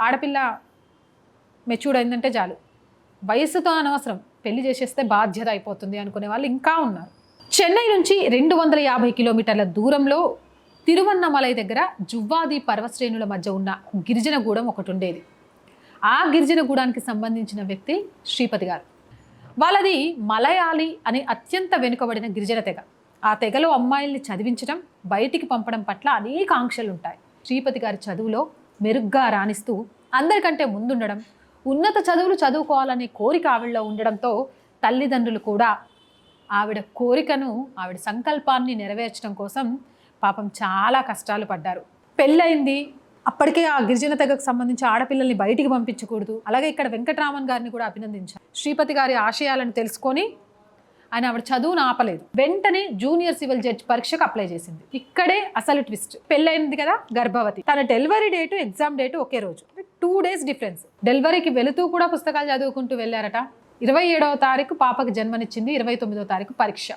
ఆడపిల్ల మెచ్యూర్డ్ అయిందంటే చాలు. వయసుతో అనవసరం. పెళ్ళి చేసేస్తే బాధ్యత అయిపోతుంది అనుకునే వాళ్ళు ఇంకా ఉన్నారు. చెన్నై నుంచి రెండు వందల యాభై కిలోమీటర్ల దూరంలో తిరువన్నమలై దగ్గర జువ్వాది పర్వశ్రేణుల మధ్య ఉన్న గిరిజనగూడెం ఒకటి ఉండేది. ఆ గిరిజనగూడానికి సంబంధించిన వ్యక్తి శ్రీపతి గారు. వాళ్ళది మలయాళి అనే అత్యంత వెనుకబడిన గిరిజన తెగ. ఆ తెగలో అమ్మాయిల్ని చదివించడం బయటికి పంపడం పట్ల అనేక ఆంక్షలు ఉంటాయి శ్రీపతి గారి చదువులో మెరుగ్గా రాణిస్తూ అందరికంటే ముందుండడం ఉన్నత చదువులు చదువుకోవాలనే కోరిక ఆవిడలో ఉండడంతో తల్లిదండ్రులు కూడా ఆవిడ కోరికను ఆవిడ సంకల్పాన్ని నెరవేర్చడం కోసం పాపం చాలా కష్టాలు పడ్డారు. పెళ్ళయింది. అప్పటికే ఆ గిరిజన తెగకు సంబంధించి ఆడపిల్లల్ని బయటికి పంపించకూడదు. అలాగే ఇక్కడ వెంకటరామన్ గారిని కూడా అభినందించారు. శ్రీపతి గారి ఆశయాలను తెలుసుకొని ఆయన ఆవిడ చదువును ఆపలేదు. వెంటనే జూనియర్ సివిల్ జడ్జ్ పరీక్షకు అప్లై చేసింది. ఇక్కడే అసలు ట్విస్ట్. పెళ్ళైంది కదా గర్భవతి. తన డెలివరీ డేటు ఎగ్జామ్ డేటు ఒకే రోజు. Two days difference. డెలివరీకి వెళుతూ కూడా పుస్తకాలు చదువుకుంటూ వెళ్ళారట. ఇరవై ఏడవ తారీఖు పాపకు జన్మనిచ్చింది ఇరవై తొమ్మిదవ తారీఖు పరీక్ష.